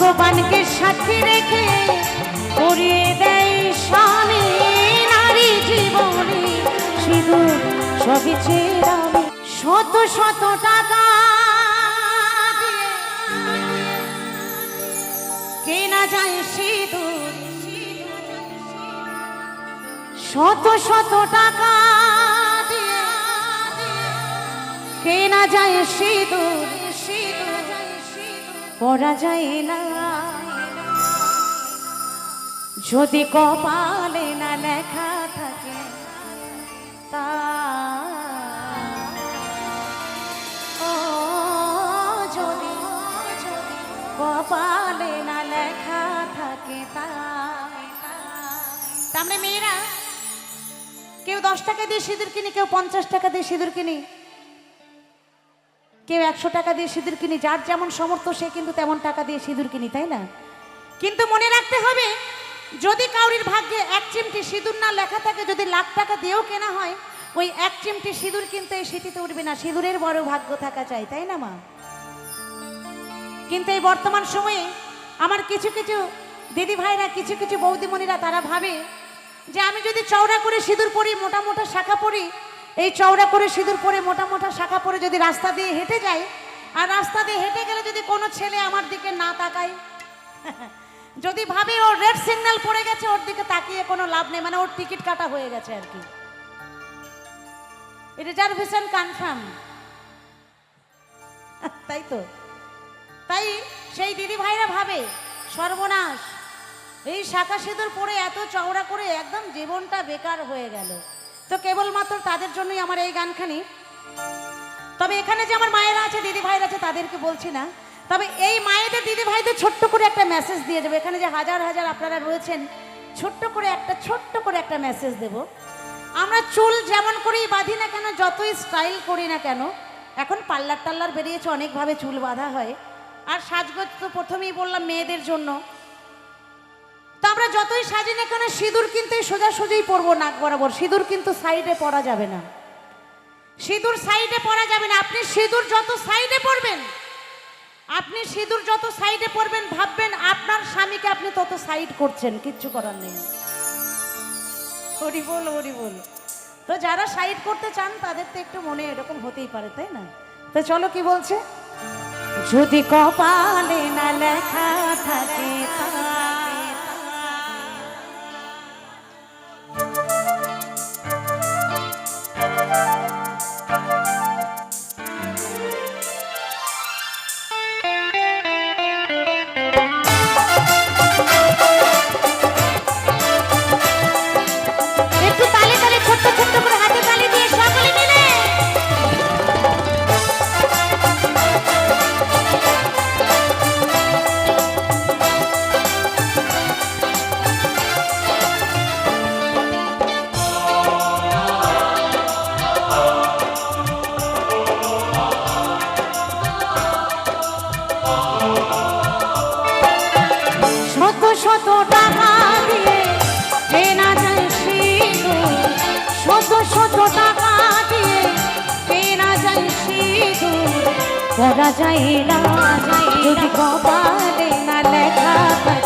ভগবানকে সাক্ষী রেখে করিয়ে দেয় স্বামী নারী জীবনে। সিঁদুর সবই চেরাবে শত শত টাকা কেনা যায় সিঁদুর। শত শত টাকা কেনা যায় সিঁদুর। পরা যায় না। যদি কপালে না লেখা থাকে, তা যদি, কপালে না লেখা থাকে, তা মেয়েরা, কেউ দশ টাকা দিয়ে সিঁদুর কিনি, কেউ পঞ্চাশ টাকা দিয়ে সিঁদুর কিনি কেউ একশো টাকা দিয়ে সিঁদুর কিনি, যার যেমন সমর্থ সে কিন্তু তেমন টাকা দিয়ে সিঁদুর কিনি, তাই না? কিন্তু মনে রাখতে হবে, যদি কাউরির ভাগ্যে এক চিমটি সিঁদুর না লেখা থাকে, যদি লাখ টাকা দিয়েও কেনা হয়, ওই এক চিমটি সিঁদুর কিন্তু এই সিটিতে উঠবে না। সিঁদুরের বড় ভাগ্য থাকা চাই, তাই না, মা? কিন্তু এই বর্তমান সময়ে আমার কিছু কিছু দিদি ভাইরা, কিছু কিছু বৌদিমণিরা, তারা ভাবে যে আমি যদি চওড়া করে সিঁদুর পরি, মোটা মোটা শাখা পরি এই চওড়া করে সিঁদুর পরে, মোটা মোটা শাখা পরে যদি রাস্তা দিয়ে হেঁটে যাই, আর রাস্তা দিয়ে হেঁটে গেলে যদি কোনো ছেলে আমার দিকে না তাকায়, যদি ভাবে ওর রেড সিগন্যাল পড়ে গেছে, ওর দিকে তাকিয়ে কোনো লাভ নেই মানে ওর টিকিট কাটা হয়ে গেছে আর কি। রিজার্ভেশন কনফার্ম তাই তো? তাই সেই দিদি ভাইরা ভাবে, সর্বনাশ, এই শাখা সিঁদুর পরে এত চওড়া করে একদম জীবনটা বেকার হয়ে গেল। তো কেবলমাত্র তাদের জন্যই আমার এই গানখানি। তবে এখানে যে আমার মায়েরা আছে, দিদি ভাইরা আছে, তাদেরকে বলছি না। তবে এই মায়েদের দিদি ভাইদের ছোট্ট করে একটা মেসেজ দিয়ে যাব এখানে যে হাজার হাজার আপনারা রয়েছেন, ছোট্ট করে একটা, ছোট্ট করে একটা মেসেজ দেব। আমরা চুল যেমন করেই বাঁধি না কেন, যতই স্টাইল করি না কেন, এখন পার্লার টাল্লার বেরিয়েছে, অনেকভাবে চুল বাঁধা হয়। আর সাজগোজ তো প্রথমেই বললাম মেয়েদের জন্য। আমরা যতই সাজি না কেন, সিঁদুর কিন্তু এই সোজাসুজিই পরবো নাক বরাবর। সিঁদুর কিন্তু সাইডে পরা যাবে না। সিঁদুর সাইডে পরা যাবে না। আপনি সিঁদুর যত সাইডে পরবেন, আপনি সিঁদুর যত সাইডে পরবেন, ভাববেন আপনার স্বামীকে আপনি তত সাইড করছেন। কিচ্ছু করার নেই। হরি বল হরি বল। তো যারা সাইড করতে চান, তাদের তো একটু মনে এরকম হতেই পারে, তাই না? তো চলো কি বলছে? যদি কপালে না লেখা থাকে তা করা যায় না যদি কপালে না লেখা থাকে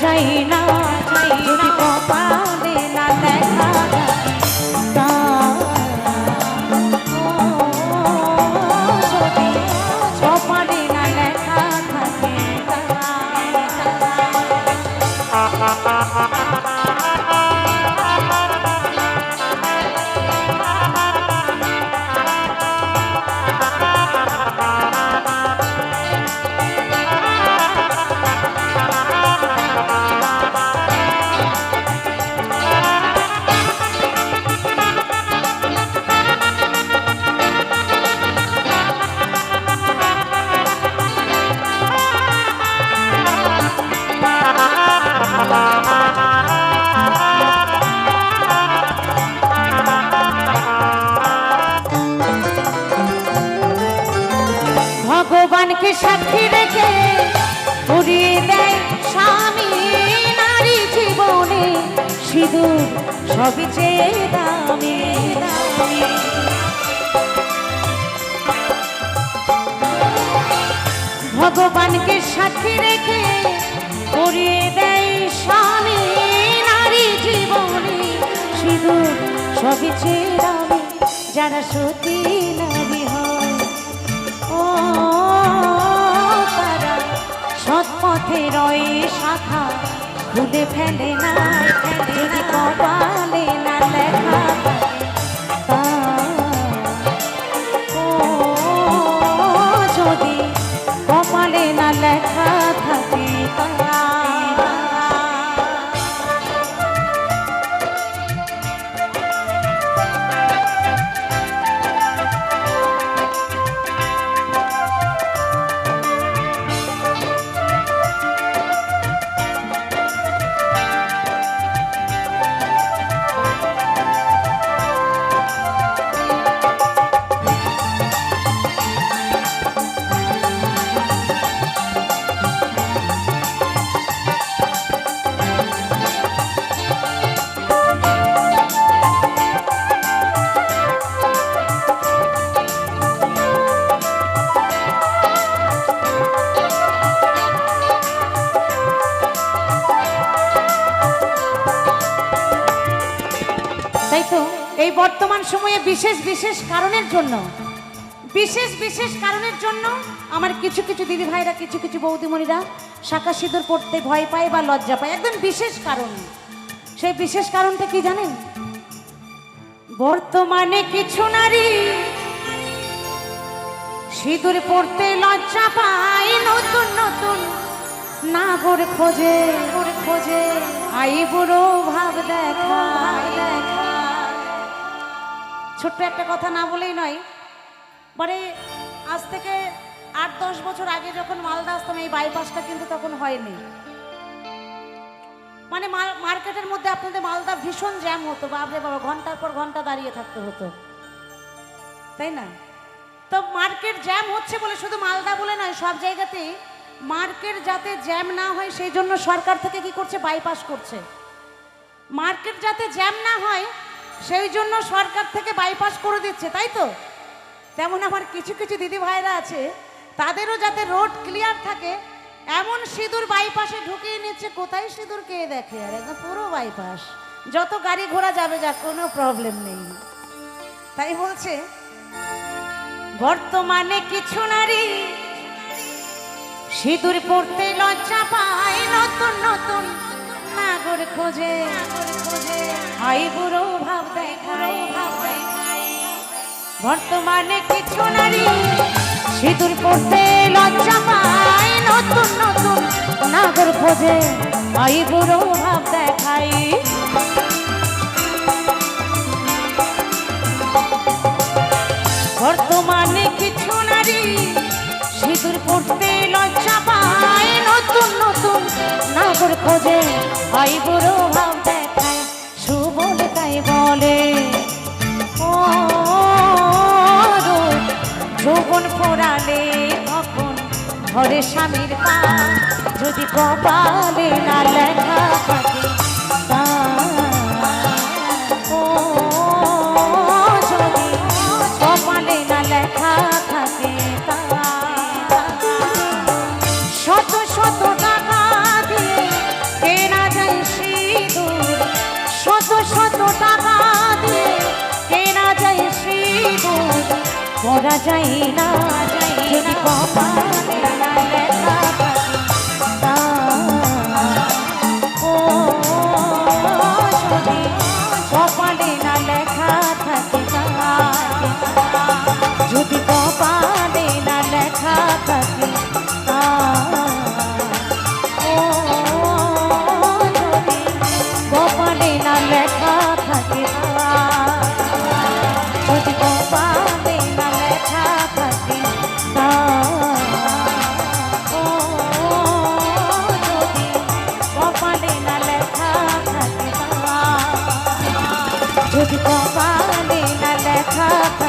যায় সিঁদুর, সবই দামি দামি। ভগবানকে সাক্ষী রেখে করিয়ে দেয় স্বামী নারী জীবনে। সিঁদুর, সবই দামি, যারা সতী নারী হয়। ও, তারা সৎ পথে রয়ে শাখা খুলে ফেলে না যদি কপালে না লেখা। বর্তমান সময়ে বিশেষ বিশেষ কারণের জন্য, বিশেষ বিশেষ কারণের জন্য আমার কিছু কিছু দিদি ভাইরা কিছু কিছু বৌদিমণিরা শাখা সিঁদুর পড়তে ভয় পায় বা লজ্জা পায়। একদম বিশেষ কারণ। সেই বিশেষ কারণটা কি জানেন? বর্তমানে কিছু নারী সিঁদুর পড়তে লজ্জা পায়, নতুন নতুন নাগর খোঁজে খোঁজে আই বুড়ো ভাব দেখা দেখা ছোট্ট একটা কথা না বলেই নয় মানে আজ থেকে আট, দশ বছর আগে যখন মালদা আসতাম, এই বাইপাসটা কিন্তু তখন হয়নি। মানে মার- মার্কেটের মধ্যে আপনাদের মালদা ভীষণ জ্যাম হতো বাবরে বাবা, ঘণ্টার পর ঘণ্টা দাঁড়িয়ে থাকতে হতো। তাই না? তো মার্কেট জ্যাম হচ্ছে বলে শুধু মালদা বলে নয়, সব জায়গাতেই মার্কেট যাতে জ্যাম না হয়, সেই জন্য সরকার থেকে কি করছে? বাইপাস করছে। মার্কেট যাতে জ্যাম না হয় সেই জন্য সরকার থেকে বাইপাস করে দিচ্ছে তাই তো? তেমন আমার কিছু কিছু দিদি ভাইরা আছে তাদেরও যাতে রোড ক্লিয়ার থাকে এমন সিঁদুর বাইপাসে ঢুকিয়ে নিচ্ছে কোথায় সিঁদুর কে দেখে? আর একদম পুরো বাইপাস যত গাড়ি ঘোড়া যাবে যা কোনো প্রবলেম নেই। তাই বলছে বর্তমানে কিছু নারী সিঁদুর পড়তে লজ্জা পায় নতুন নতুন নাগর খোঁজে। আই বুড়ো দেখায় বর্তমানে কিছু নারী সিঁদুর পড়তে লজ্জা পায়। নতুন নতুন নাগর খোঁজে আই বুড়ো ভাব দেখায় বর্তমানে কিছু নারী সিঁদুর পড়তে লজ্জা পায়। নতুন নতুন নাগর খোঁজে আই বুড়ো ভাব দেখায়। সুবল তাই বলে ফোরালে তখন ঘরে স্বামীর পা যদি কপালে না লেখা থাকে যায় না। যদি কপালে tha tha